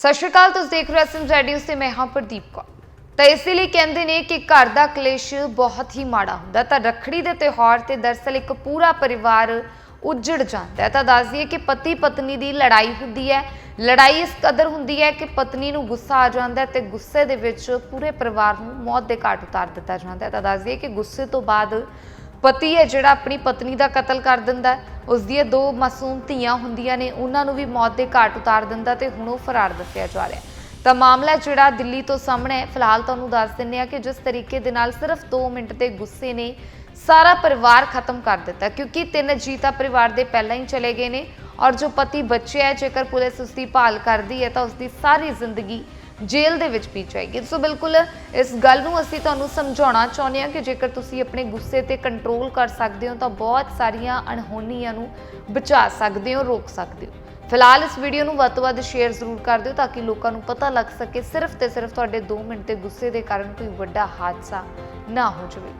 ਸਤਿ ਸ਼੍ਰੀ ਅਕਾਲ, ਤੁਸੀਂ ਦੇਖ ਰਹੇ ਹੋ ਐਸਐਮ ਰੇਡੀਓ ਤੇ ਮੈਂ ਹਾਂ ਪ੍ਰਦੀਪ ਕੌਰ। ਤਾਂ ਇਸੇ ਲਈ ਕਹਿੰਦੇ ਨੇ ਕਿ ਘਰ ਦਾ ਕਲੇਸ਼ ਬਹੁਤ ਹੀ ਮਾੜਾ ਹੁੰਦਾ ਤਾਂ ਰੱਖੜੀ ਦੇ ਤਿਉਹਾਰ ਤੇ ਦਰਸਲ ਇੱਕ ਪੂਰਾ ਪਰਿਵਾਰ ਉੱਜੜ ਜਾਂਦਾ ਹੈ। ਤਾਂ ਦੱਸ ਦਈਏ ਕਿ ਪਤੀ ਪਤਨੀ ਦੀ ਲੜਾਈ ਹੁੰਦੀ ਹੈ। ਲੜਾਈ ਇਸ ਕਦਰ ਹੁੰਦੀ ਹੈ ਕਿ ਪਤਨੀ ਨੂੰ ਗੁੱਸਾ ਆ ਜਾਂਦਾ ਹੈ ਤੇ ਗੁੱਸੇ ਦੇ ਵਿੱਚ ਪੂਰੇ ਪਰਿਵਾਰ ਨੂੰ ਮੌਤ ਦੇ ਘਾਟ ਉਤਾਰ ਦਿੱਤਾ ਜਾਂਦਾ ਹੈ। ਤਾਂ ਦੱਸ ਦਈਏ ਕਿ ਗੁੱਸੇ ਤੋਂ ਬਾਅਦ ਪਤੀ ਹੈ ਜਿਹੜਾ ਆਪਣੀ ਪਤਨੀ ਦਾ ਕਤਲ ਕਰ ਦਿੰਦਾ ਹੈ। ਉਸ ਦੀਆਂ ਦੋ ਮਾਸੂਮ ਧੀਆਂ ਹੁੰਦੀਆਂ ਨੇ, ਉਹਨਾਂ ਨੂੰ ਵੀ ਮੌਤ ਦੇ ਘਾਟ ਉਤਾਰ ਦਿੰਦਾ ਤੇ ਹੁਣ ਉਹ ਫਰਾਰ ਦੱਸਿਆ ਜਾ ਰਿਹਾ ਤਾਂ ਮਾਮਲਾ ਜਿਹੜਾ ਦਿੱਲੀ ਤੋਂ ਸਾਹਮਣੇ ਹੈ, ਫਿਲਹਾਲ ਤੁਹਾਨੂੰ ਦੱਸ ਦਿੰਨੇ ਆ ਕਿ ਜਿਸ ਤਰੀਕੇ ਦੇ ਨਾਲ ਸਿਰਫ 2 ਮਿੰਟ ਦੇ ਗੁੱਸੇ ਨੇ ਸਾਰਾ ਪਰਿਵਾਰ ਖਤਮ ਕਰ ਦਿੱਤਾ, ਕਿਉਂਕਿ ਤਿੰਨ ਜੀ ਤਾਂ ਪਰਿਵਾਰ ਦੇ ਪਹਿਲਾਂ ਹੀ ਚਲੇ ਗਏ ਨੇ। ਔਰ ਜੋ ਪਤੀ ਬੱਚੇ ਹੈ, ਜੇਕਰ ਪੁਲਿਸ ਉਸ ਦੀ ਭਾਲ ਕਰਦੀ ਹੈ ਤਾਂ ਉਸ ਦੀ ਸਾਰੀ ਜ਼ਿੰਦਗੀ ਜੇਲ੍ਹ ਦੇ ਵਿੱਚ ਬੀਤ ਜਾਏਗੀ। ਸੋ ਬਿਲਕੁਲ ਇਸ ਗੱਲ ਨੂੰ ਅਸੀਂ ਤੁਹਾਨੂੰ ਸਮਝਾਉਣਾ ਚਾਹੁੰਦੇ ਹਾਂ ਕਿ ਜੇਕਰ ਤੁਸੀਂ ਆਪਣੇ ਗੁੱਸੇ ਤੇ ਕੰਟਰੋਲ ਕਰ ਸਕਦੇ ਹੋ ਤਾਂ ਬਹੁਤ ਸਾਰੀਆਂ ਅਣਹੋਣੀਆਂ ਨੂੰ ਬਚਾ ਸਕਦੇ ਹੋ, ਰੋਕ ਸਕਦੇ ਹੋ। ਫਿਲਹਾਲ ਇਸ ਵੀਡੀਓ ਨੂੰ ਵੱਧ ਤੋਂ ਵੱਧ ਸ਼ੇਅਰ ਜ਼ਰੂਰ ਕਰ ਦਿਓ ਤਾਂ ਕਿ ਲੋਕਾਂ ਨੂੰ ਪਤਾ ਲੱਗ ਸਕੇ ਸਿਰਫ ਤੇ ਸਿਰਫ ਤੁਹਾਡੇ 2 ਮਿੰਟ ਦੇ ਗੁੱਸੇ ਦੇ ਕਾਰਨ ਕੋਈ ਵੱਡਾ ਹਾਦਸਾ ਨਾ ਹੋ ਜਾਵੇ।